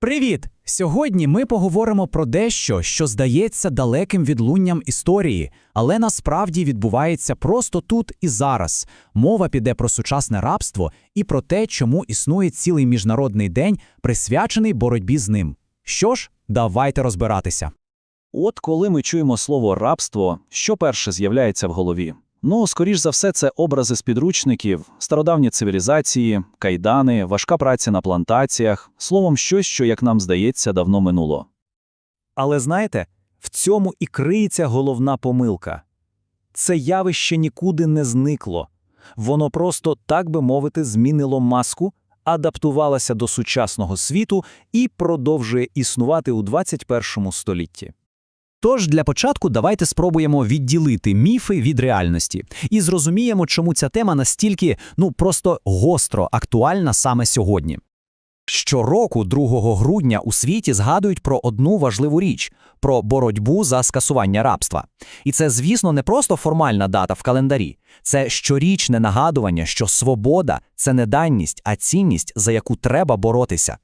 Привіт! Сьогодні ми поговоримо про дещо, що здається далеким відлунням історії, але насправді відбувається просто тут і зараз. Мова піде про сучасне рабство і про те, чому існує цілий міжнародний день, присвячений боротьбі з ним. Що ж, давайте розбиратися. От коли ми чуємо слово рабство, що перше з'являється в голові? Ну, скоріш за все, це образи з підручників, стародавні цивілізації, кайдани, важка праця на плантаціях, словом, щось, що, як нам здається, давно минуло. Але знаєте, в цьому і криється головна помилка. Це явище нікуди не зникло. Воно просто, так би мовити, змінило маску, адаптувалося до сучасного світу і продовжує існувати у 21 столітті. Тож для початку давайте спробуємо відділити міфи від реальності і зрозуміємо, чому ця тема настільки, ну просто гостро актуальна саме сьогодні. Щороку, 2 грудня, у світі згадують про одну важливу річ про боротьбу за скасування рабства. І це, звісно, не просто формальна дата в календарі, це щорічне нагадування, що свобода це не данність, а цінність, за яку треба боротися.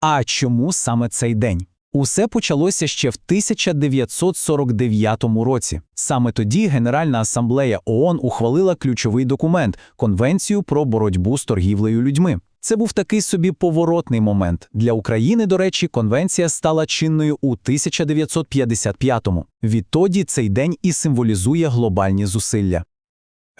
А чому саме цей день? Усе почалося ще в 1949 році. Саме тоді Генеральна асамблея ООН ухвалила ключовий документ Конвенцію про боротьбу з торгівлею людьми. Це був такий собі поворотний момент. Для України, до речі, конвенція стала чинною у 1955-му. Відтоді цей день і символізує глобальні зусилля.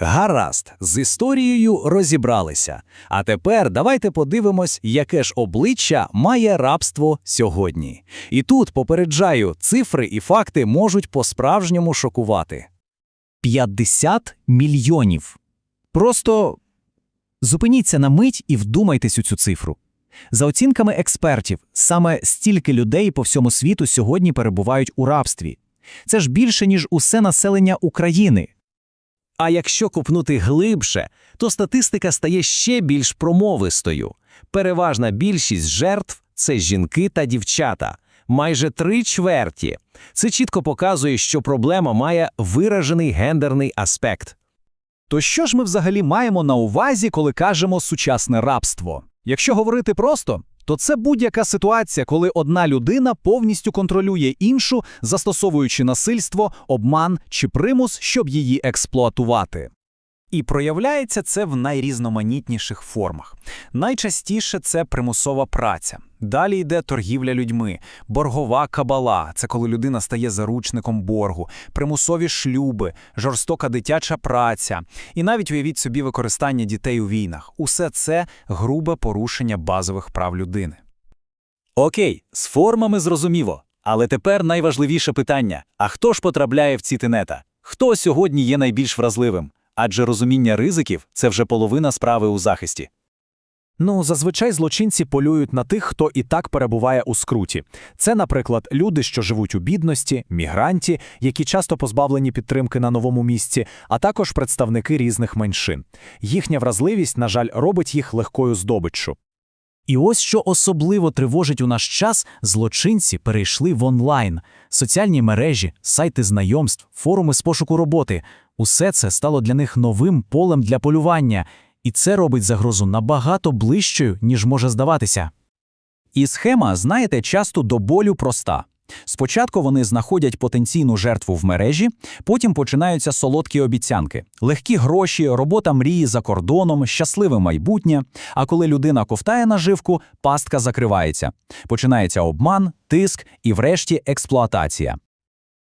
Гаразд, з історією розібралися. А тепер давайте подивимось, яке ж обличчя має рабство сьогодні. І тут попереджаю, цифри і факти можуть по-справжньому шокувати. 50 мільйонів. Просто зупиніться на мить і вдумайтесь у цю цифру. За оцінками експертів, саме стільки людей по всьому світу сьогодні перебувають у рабстві. Це ж більше, ніж усе населення України. А якщо купнути глибше, то статистика стає ще більш промовистою. Переважна більшість жертв це жінки та дівчата, майже три чверті. Це чітко показує, що проблема має виражений гендерний аспект. То що ж ми взагалі маємо на увазі, коли кажемо сучасне рабство? Якщо говорити просто, то це будь-яка ситуація, коли одна людина повністю контролює іншу, застосовуючи насильство, обман чи примус, щоб її експлуатувати. І проявляється це в найрізноманітніших формах. Найчастіше це примусова праця. Далі йде торгівля людьми, боргова кабала це коли людина стає заручником боргу, примусові шлюби, жорстока дитяча праця, і навіть уявіть собі використання дітей у війнах. Усе це грубе порушення базових прав людини. Окей, з формами зрозуміло. Але тепер найважливіше питання: а хто ж потрапляє в ці тенета? Хто сьогодні є найбільш вразливим? Адже розуміння ризиків це вже половина справи у захисті. Ну, зазвичай злочинці полюють на тих, хто і так перебуває у скруті. Це, наприклад, люди, що живуть у бідності, мігранті, які часто позбавлені підтримки на новому місці, а також представники різних меншин. Їхня вразливість, на жаль, робить їх легкою здобиччю. І ось що особливо тривожить у наш час, злочинці перейшли в онлайн, соціальні мережі, сайти знайомств, форуми з пошуку роботи. Усе це стало для них новим полем для полювання, і це робить загрозу набагато ближчою, ніж може здаватися. І схема, знаєте, часто до болю проста. Спочатку вони знаходять потенційну жертву в мережі, потім починаються солодкі обіцянки, легкі гроші, робота мрії за кордоном, щасливе майбутнє. А коли людина ковтає наживку, пастка закривається. Починається обман, тиск і, врешті, експлуатація.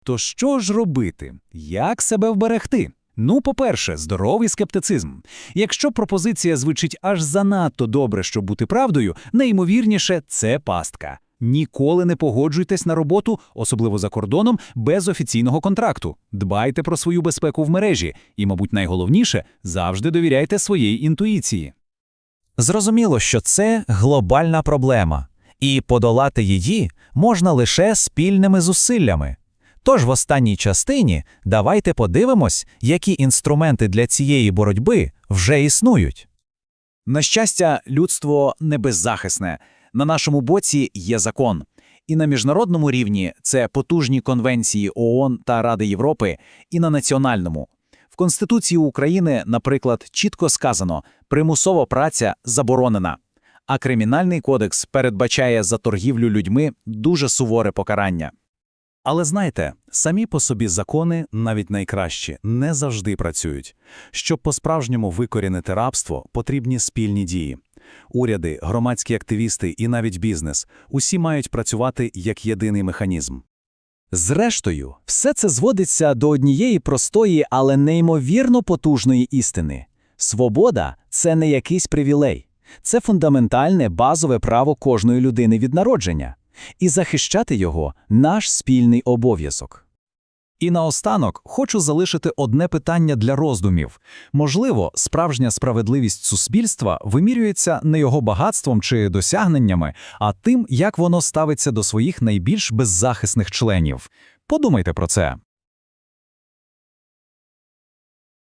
То що ж робити? Як себе вберегти? Ну, по-перше, здоровий скептицизм. Якщо пропозиція звучить аж занадто добре, щоб бути правдою, найімовірніше це пастка. Ніколи не погоджуйтесь на роботу, особливо за кордоном, без офіційного контракту. Дбайте про свою безпеку в мережі і, мабуть, найголовніше завжди довіряйте своїй інтуїції. Зрозуміло, що це глобальна проблема, і подолати її можна лише спільними зусиллями. Тож в останній частині давайте подивимось, які інструменти для цієї боротьби вже існують. На щастя, людство не беззахисне. На нашому боці є закон. І на міжнародному рівні це потужні конвенції ООН та Ради Європи, і на національному. В Конституції України, наприклад, чітко сказано, примусова праця заборонена. А кримінальний кодекс передбачає за торгівлю людьми дуже суворе покарання. Але знаєте, самі по собі закони, навіть найкращі, не завжди працюють. Щоб по-справжньому викорінити рабство, потрібні спільні дії. Уряди, громадські активісти і навіть бізнес – усі мають працювати як єдиний механізм. Зрештою, все це зводиться до однієї простої, але неймовірно потужної істини. Свобода – це не якийсь привілей. Це фундаментальне базове право кожної людини від народження. І захищати його – наш спільний обов'язок. І наостанок хочу залишити одне питання для роздумів. Можливо, справжня справедливість суспільства вимірюється не його багатством чи досягненнями, а тим, як воно ставиться до своїх найбільш беззахисних членів. Подумайте про це.